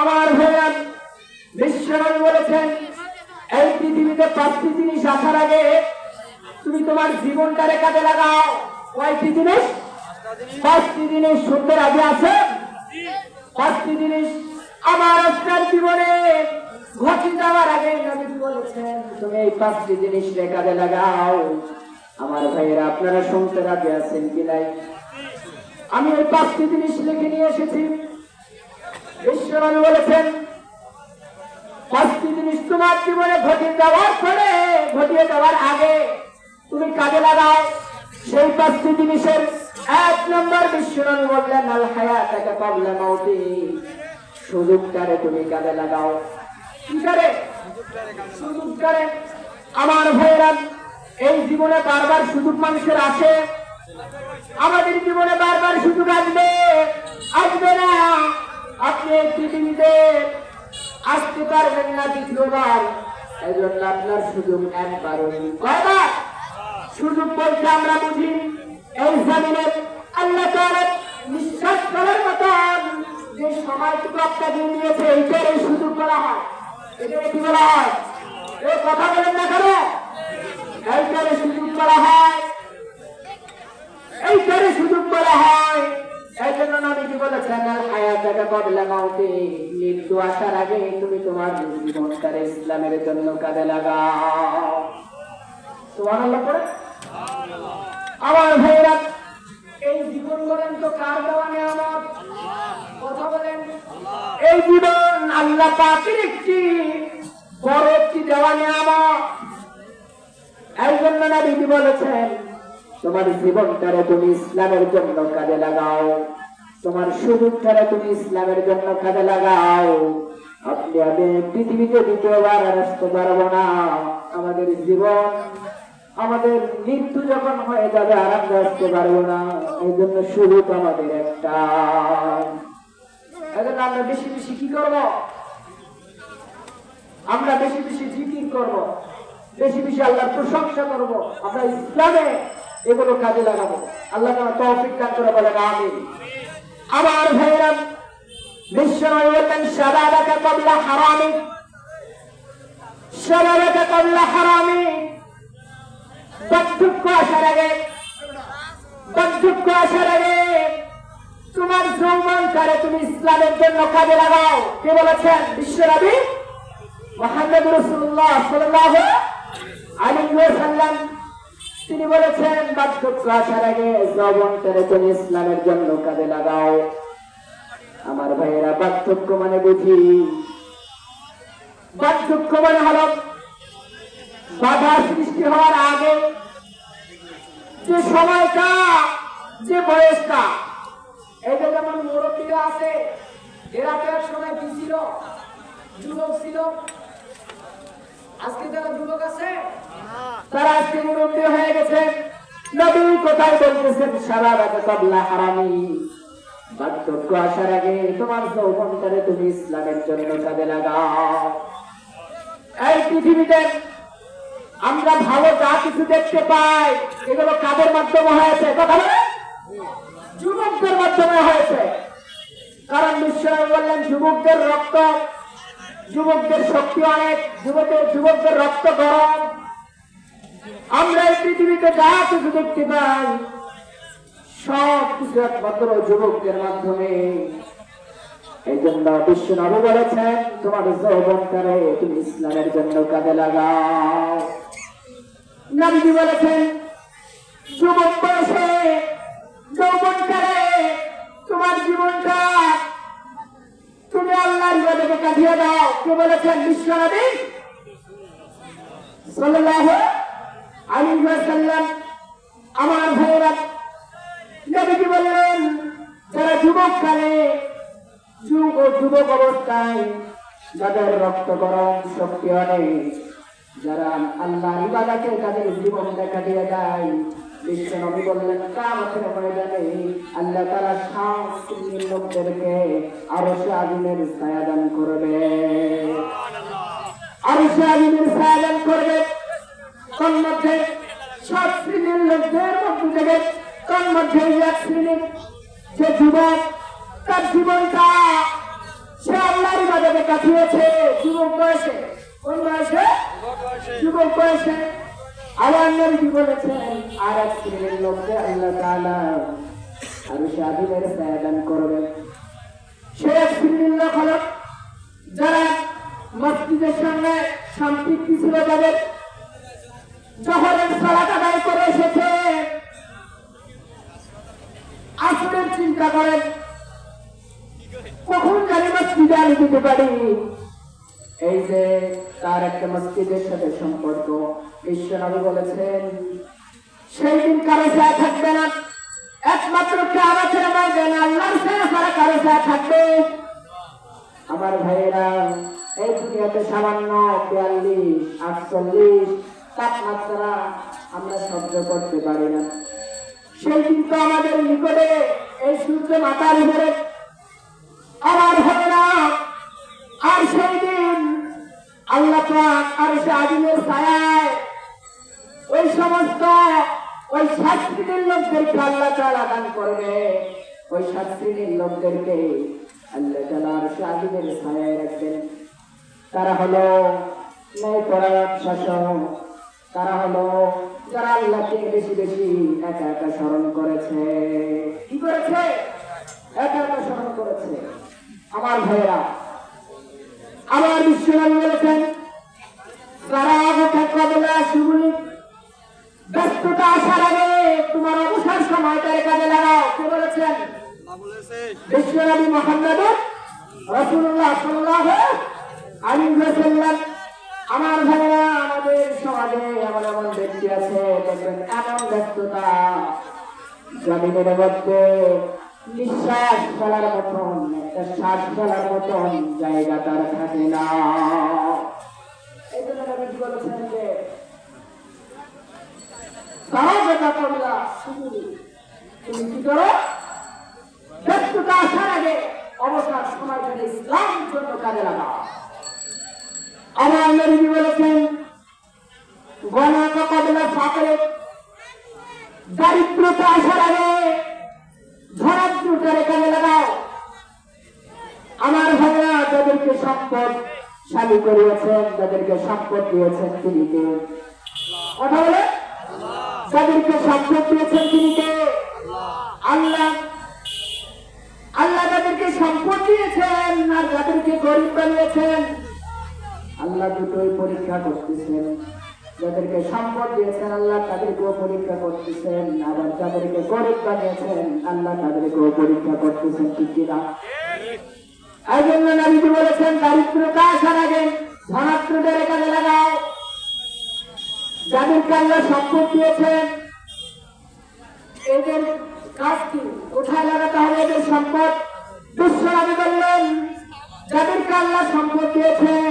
আমার ভয়ান বিশ্বনবী বলেছেন, এই পৃথিবীতে পাঁচটি জিনিস আসার আগে তুমি তোমার জীবনটারে কাজে লাগাও। কয়টি জিনিস? পাঁচটি জিনিস সুন্দর আগে আছে। পাঁচটি জিনিস আমার আপনার জীবনে ঘটে যাওয়ার আগে বলেছেন, তুমি এই পাঁচটি জিনিস কাজে লাগাও। আমার ভাইয়েরা, আপনারা শুনতে রাজি আছেন কি নাই? আমি এই পাঁচটি জিনিস লিখে নিয়ে এসেছি। বিশ্বনবী বলেছেন, পাঁচটি জিনিস তোমার জীবনে ঘটিয়ে যাওয়ার পরে, ঘটিয়ে যাওয়ার আগে তুমি কাজে লাগাও। সেই পাঁচটি জিনিসের এক নম্বর বিশ্বনবী বললেন, আল হায়াতাকা ক্বাবলা মাউতি। সুযোগটারে তুমি কাজে লাগাও। কি করে সুযোগ করে আমার ভাইয়েরা, এই জীবনে বারবার সুযোগ মানুষের আসে। আমাদের জীবনে বারবার সুযোগ আসবে। আসবে না। আপনি এই পৃথিবীতে আসতে পারবেন না দ্বিতীয়বার। এই জন্য আপনার সুযোগ একবার কয়বার সুযোগ বলতে আমরা বুঝি, এই জামিনে আল্লাহ তাআলা নিঃশ্বাস করার মতন যে সময়টুকু আপনাকে দিয়েছে, এইটার সুযোগ বলা হয়। এটা কি বলা হয়? এই কথা বলেন না কেন? এইটার সুযোগ বলা হয়। এইটারে সুযোগ বলা হয়। এই জন্য নবীজি বলেছেন আর হায়াতাকে বদলা মাউতে মৃত্যু আসার আগে তুমি তোমার জীবনটারে ইসলামের জন্য কাজে লাগাও। সুবহানাল্লাহ, পড়ে? আমার ভাইরা, এই জীবন বলেন তো কার দেওয়া নিয়ামত কথা বলেন। এই জীবন আল্লাহ পাকের একটি বড় একটি দেওয়া নিয়ামত এই জন্য নবীজি বলেছেন, তোমার জীবনটারে তুমি ইসলামের জন্য কাজে লাগাও। তোমার সুযোগটারে তুমি ইসলামের জন্য কাজে লাগাও। আপনি আমি পৃথিবীতে দ্বিতীয়বার আর আসতে পারব না। আমাদের জীবন, আমাদের মৃত্যু যখন হয়ে যাবে আর আসতে পারব না। এই জন্য সুযোগ আমাদের একটা। এই আমরা বেশি বেশি কি করব? আমরা বেশি বেশি জিকির করব। বেশি বেশি আল্লাহর প্রশংসা করব। আমরা ইসলামে এগুলো কাজে লাগাবো। আল্লাহ তৌফিক দান করে বলেন, আমিন। আমার ভাইরা বিশ্ব নবী বললেন শাবাবাকা ক্বাবলা হারামি। শাবাবাকা ক্বাবলা হারামি। বার্ধক্য আসার আগে বার্ধক্য আসার আগে তোমার যৌবন কারে তুমি ইসলামের জন্য কাজে লাগাও। কে বলেছেন? বিশ্বনবী মোহাম্মদ রসুল্লাহ সাল্লাহ আলী সাল্লাম তিনি বলেছেন বার্ধক্য আসার আগে যৌবন কারে তুমি ইসলামের জন্য কাজে লাগাও। আমার ভাইয়েরা বার্ধক্য মানে বুঝি? বার্ধক্য মানে হলো বাধা সৃষ্টি হওয়ার আগে যে সময়টা, যে বয়সটা, এটা যেমন মুরব্বীরা আছে, এরা তো এক সময় কি ছিল? যুবক ছিল। আজকে যারা যুবক আছে তারা আজকে মুরব্বী হয়ে গেছে। নবী কোথায় বলতেছেন, সারা রাতে কবলা হারামি। বার্ধক্য আসার আগে তোমার যৌবনটারে তুমি ইসলামের জন্য কাজে লাগাও। এই পৃথিবীতে আমরা ভালো যা কিছু দেখতে পাই, এগুলো কাদের মাধ্যমে হয়েছে? কথা যুবকদের মাধ্যমে হয়েছে। কারণ বিশ্বনাথ বললেন, যুবকদের রক্ত, যুবকদের শক্তি অনেক, যুবকের, যুবকদের রক্ত গরম। আমরা এই পৃথিবীতে যা কিছু দেখতে পাই, সব কিছু একমাত্র যুবকদের মাধ্যমে। এই জন্য বিশ্ব নবী বলেছেন, তোমার যৌবন করে তুমি ইসলামের জন্য কাজে লাগাও। নবীজি বলেছেন, যুবক বয়সে, যৌবন করে তোমার জীবনটা তুমি আল্লাহর ইবাদতে কাটিয়ে দাও। কে বলেছেন বিশ্ব নবী? সাল্লাল্লাহু আলাইহি ওয়াসাল্লাম, আমার ভাইরা নবীজি বললেন, যারা যুবক কালে যুব যুবক অবস্থায় যাদের রক্ত গরম শক্তি অনেক, যারা আল্লাহ ইবাদাতের তাদের জীবনটা কাটিয়ে যায়, বিশ্ব নবী বললেন, কামতের ময়দানে আল্লাহ তারা সাংস্কৃতিক লোকদেরকে আরও সে আগুনের ছায়া দান করবে। আরও সে আগুনের ছায়া দান করবে। তোর মধ্যে সব শ্রেণির লোকদের থেকে তোর মধ্যে এক শ্রেণির যে যুবক, তার জীবনটা সে আল্লাহর কাটিয়েছে। যুবক বয়সে, কোন বয়সে? যুবক বয়সে। আবার নবী বলেছেন আর এক শ্রেণির লোককে আল্লাহ তাআলা আর স্বাধীনের প্রদান করবেন সে এক শ্রেণির লোক হলো যারা মসজিদের সঙ্গে সম্পৃক্তি ছিল যাদের জহরের সালাত আদায় করে এসেছে। আসরের চিন্তা করেন, কখন জানি মসজিদে আমি দিতে পারি। এই যে তার একটা মসজিদের সাথে সম্পর্ক, বিশ্বনবী বলেছেন, সেই দিন কারও ছায়া থাকবে না। একমাত্র কামাতের ময়দানে আল্লাহর ছায়া ছাড়া কারও ছায়া থাকবে। আমার ভাইয়েরা, এই দুনিয়াতে সামান্য বিয়াল্লিশ, আটচল্লিশ তাপমাত্রা আমরা সহ্য করতে পারি না। সেই দিন তো আমাদের নিকটে এই সূর্য মাতার উপরে আমার ভাইয়েরা আর সেই দিন আল্লাহ আর সে আদিমের ছায়ায় ওই সমস্ত ওই সাত শ্রেণির লোকদেরকে আল্লাহ তাআলা দান করবে। ওই সাত শ্রেণির লোকদেরকে আল্লাহ তাআলা আর সে আদিমের ছায়ায় রাখবেন। তারা হলো ন্যায় পরায়ণ শাসক তারা হলো, যারা আল্লাহকে বেশি বেশি একা একা স্মরণ করেছে। কি করেছে? একা একা স্মরণ করেছে। আমার ভাইয়েরা, আমার বিশ্বনবী বলেছেন যারা আমাকে কবলা ব্যস্ততা আসার আগে তোমার অবসর সময়টারে কাজে লাগাও। কে বলেছেন? বিশ্বনবী মোহাম্মদ রসুল্লাহ সাল্লাহ আলী সাল্লাম আমার ভাইরা আমাদের সমাজে এমন এমন ব্যক্তি আছে, দেখবেন এমন ব্যস্ততা। জমিনের মধ্যে নিঃশ্বাস ফেলার মতন, একটা শ্বাস ফেলার মতন জায়গা তার থাকে না। তুমি কি করো? ব্যস্ততা আসার আগে অবসর সময় ধরে ইসলামের জন্য কাজে লাগাও। আমার নবীজি বলেছেন গণক কবলা ফাকরে দারিদ্রতা আসার আগে ধরাত্রটারে কাজে লাগাও। আমার ভাইরা যাদেরকে সম্পদ স্বামী করিয়েছেন, যাদেরকে সম্পদ দিয়েছেন তিনি কে? কথা বলে? যাদেরকে সম্পদ দিয়েছেন তিনি কে? আল্লাহ। আল্লাহ যাদেরকে সম্পদ দিয়েছেন আর যাদেরকে গরিব বানিয়েছেন, আল্লাহ দুটোই পরীক্ষা করতেছেন। যাদেরকে সম্পদ দিয়েছেন আল্লাহ, তাদেরকেও পরীক্ষা করতেছেন। আবার যাদেরকে গরিব বানিয়েছেন, আল্লাহ তাদেরকেও পরীক্ষা করতেছেন, ঠিক এই জন্য বলেছেন দারিদ্রতা আসার আগে? ধনাত্রদের কাজে লাগাও। যাদেরকে আল্লাহ সম্পদ দিয়েছেন, এদের কাজ কি? কোথায় লাগাতে হবে এদের সম্পদ? বিশ্বনাথী বললেন, যাদেরকে আল্লাহ সম্পদ দিয়েছে তারা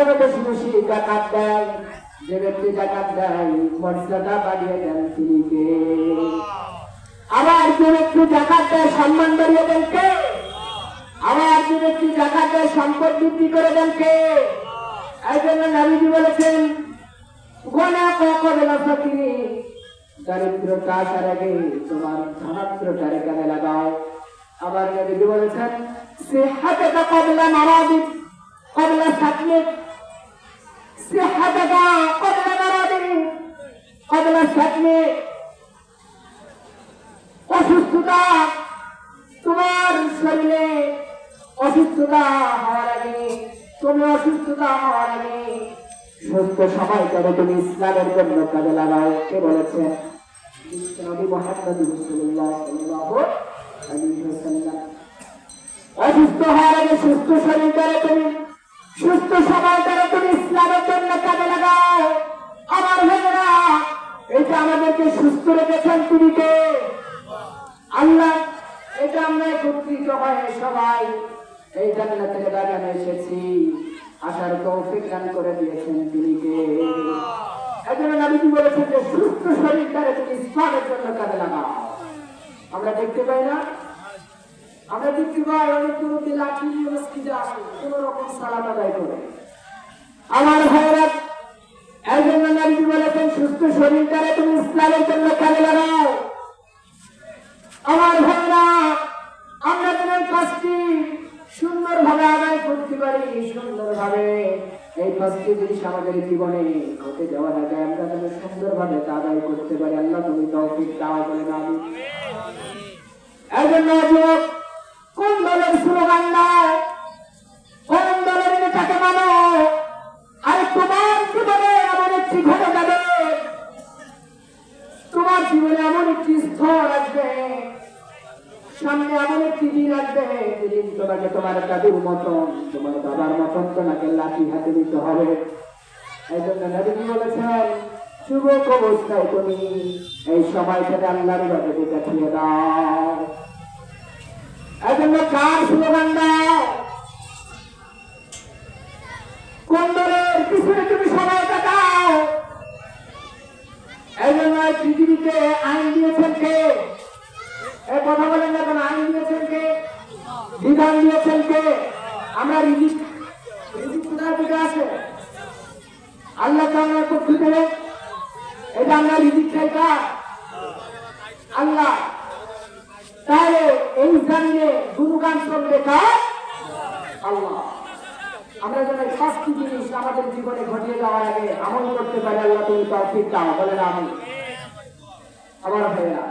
যেন বেশি বেশি জাকাত দেয়। যে ব্যক্তি জাকাত দেয়, মর্যাদা বাড়িয়ে দেন তিনি কে? আবার যে ব্যক্তি জাকাত দেয়, সম্মান বাড়িয়ে দেন কে? আবার যে ব্যক্তি জাকাত দেয়, সম্পদ বৃদ্ধি করে দেন কে? এই জন্য নাবিজি বলেছেন, গোনা কবেলা ফকিরি দারিদ্রতা আসার আগে তোমার ধনাত্রটারে কাজে লাগাও আবার নবীজি বলেছেন সিহাতাকা কবলা মারাদিক কবলা সাকলিক সিহাতাকা কবলা মারাদিক কবলা সাকলিক অসুস্থতা, তোমার শরীরে অসুস্থতা হওয়ার আগে, তুমি অসুস্থতা হওয়ার আগে, সুস্থ সময় করে তুমি ইসলামের জন্য কাজে লাগাও? কে বলেছে? অসুস্থ হওয়ার আগে সুস্থ শরীর করে তুমি? সুস্থ সময় আমাদেরকে সুস্থ রেখেছেন তিনি কে আল্লাহ, এটা আমরা একত্রিত হয়ে সবাই এই জান্নাতের বাগানে এসেছি। আসার তৌফিক দান করে দিয়েছেন তিনি কে। একজন নবীজি যে, সুস্থ শরীর দ্বারা তুমি ইসলামের জন্য কাজে লাগাও। আমরা দেখতে পাই না? আমরা দেখতে পাই অনেক মুরব্বী লাঠি নিয়ে মসজিদে আসে, কোন রকম সালাত আদায় করে। আমার একজন নবীজি বলেছেন, সুস্থ শরীর দ্বারা তুমি ইসলামের জন্য কাজে লাগাও। আমার ভাইরা, আমরা তোমার কাজটি সুন্দরভাবে আদায় করতে পারি, সুন্দরভাবে। এই পাঁচটি জিনিস আমাদের জীবনে ঘটে যাওয়ার আগে আমরা যেন সুন্দরভাবে তা আদায় করতে পারি। আল্লাহ তুমি তৌফিক দাও বলে আমি। এই জন্য কোন দলের স্লোগান স্তর আসবে। সামনে এমন একটি দিন আসবে, যেদিন তোমাকে তোমার দাদুর মতন, তোমার বাবার মতন তোমাকে লাঠি হাতে দিতে হবে। এই জন্য নবীজি বলেছেন যুবক অবস্থায় তুমি এই সময়টাতে আল্লাহর বাড়িতে দেখিয়ে দাও। এই জন্য কার স্লোগান আল্লাহ তাআলা পক্ষ থেকে এটা আল্লাহর রিজিক এটা আল্লাহ তাহলে এই জানিয়ে গুণগান চলবে কার? আল্লাহ। আমরা যেন পাঁচটি জিনিস আমাদের জীবনে ঘটিয়ে যাওয়ার আগে আমল করতে পারি, আল্লাহ তুমি তৌফিক দাও বলে না আমি আমার ভাইয়া